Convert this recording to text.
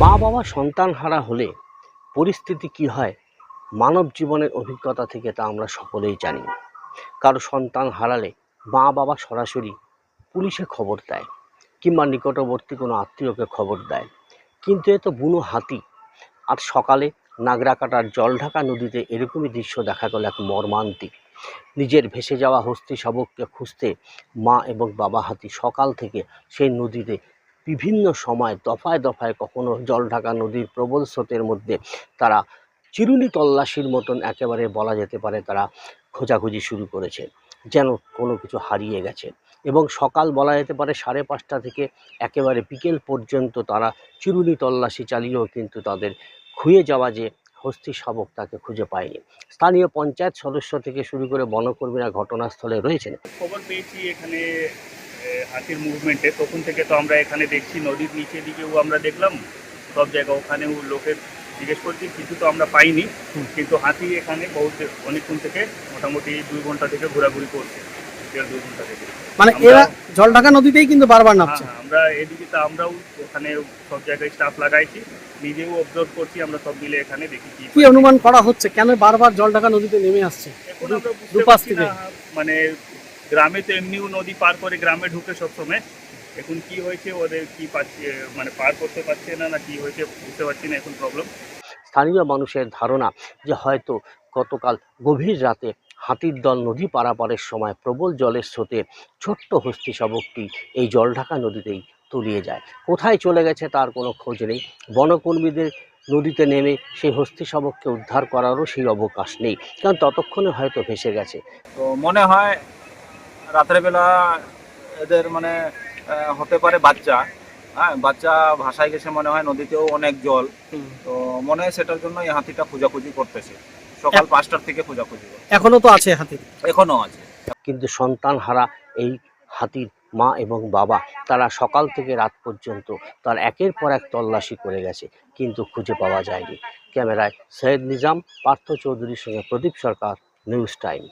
মা বাবা সন্তান হারা হলে পরিস্থিতি কি হয়? মানব জীবনের অভিজ্ঞতা থেকে তা আমরা সকলেই জানি। কারও সন্তান হারালে মা বাবা সরাসরি পুলিশে খবর দেয় কিংবা নিকটবর্তী কোনো আত্মীয়কে খবর দেয়। কিন্তু এ তো বুনো হাতি। আর সকালে নাগরাকাটার জলঢাকা নদীতে এরকমই দৃশ্য দেখা গেল এক মর্মান্তিক। নিজের ভেসে যাওয়া হস্তি শাবককে খুঁজতে মা এবং বাবা হাতি সকাল থেকে সেই নদীতে বিভিন্ন সময় দফায় দফায় কখনো জলঢাকা নদীর প্রবল স্রোতের মধ্যে তারা চিরুনি তল্লাশির মতন একেবারে বলা যেতে পারে তারা খোঁজাখুঁজি শুরু করেছে, যেন কোনো কিছু হারিয়ে গেছে। এবং সকাল বলা যেতে পারে সাড়ে পাঁচটা থেকে একেবারে বিকেল পর্যন্ত তারা চিরুনি তল্লাশি চালিয়েও কিন্তু তাদের খুঁয়ে যাওয়া যে হস্তি শাবক তাকে খুঁজে পায়নি। স্থানীয় পঞ্চায়েত সদস্য থেকে শুরু করে বনকর্মীরা ঘটনাস্থলে রয়েছেন। খবর পেয়েছি এখানে হাতির মুভমেন্টে তখন থেকে তো আমরা এখানে দেখছি নদীর নিচে দিকেও আমরা দেখলাম সব জায়গা ওখানেও লোকের জিজ্ঞেস করছি কিছু তো আমরা পাইনি কিন্তু হাতি এখানে বহুত অনেকক্ষণ থেকে মোটামুটি দুই ঘণ্টা থেকে ঘোরাঘুরি করছে দেড় দুই ঘণ্টা থেকে। মানে এরা জলঢাকা নদীতেই কিন্তু বারবার নামছে। হ্যাঁ, আমরা এদিকে তো আমরাও ওখানে সব জায়গায় স্টাফ লাগাইছি নিজেও অবজার্ভ করছি আমরা সব মিলে এখানে দেখি কি অনুমান করা হচ্ছে? কেন বারবার জলঢাকা নদীতে নেমে আসছে? দুপাশ থেকে। মানে গ্রামে তো এমনিও নদী পার করে গ্রামে ঢুকে সবসময় এখন কি হয়েছে ওদের কি পাচ্ছে মানে পার করতে পারছে না না কি হয়েছে বুঝতে পারছি না এখন প্রবলেম স্থানীয় মানুষের ধারণা যে হয়তো গতকাল গভীর রাতে হাতির দল নদী পারাপারের সময় প্রবল জলের স্রোতে ছোট্ট হস্তি শাবকটি এই জলঢাকা নদীতেই তলিয়ে যায়। কোথায় চলে গেছে তার কোনো খোঁজ নেই। বনকর্মীদের নদীতে নেমে সেই হস্তি শাবককে উদ্ধার করারও সেই অবকাশ নেই কারণ ততক্ষণে হয়তো ভেসে গেছে। তো মনে হয় রাত্রেবেলা এদের মানে হতে পারে বাচ্চা। হ্যাঁ বাচ্চা ভাসায় গেছে মনে হয় নদীতেও অনেক জল। তো মনে হয় সেটার জন্য এই হাতিটা খোঁজাখুঁজি করতেছে। সকাল পাঁচটার থেকে খোঁজাখুঁজি। এখনও তো আছে হাতি। এখনও আছে। কিন্তু সন্তান হারা এই হাতির মা এবং বাবা তারা সকাল থেকে রাত পর্যন্ত তার একের পর এক তল্লাশি করে গেছে কিন্তু খুঁজে পাওয়া যায়নি। ক্যামেরায় সৈয়দ নিজাম পার্থ চৌধুরীর সঙ্গে প্রদীপ সরকার নিউজ টাইম।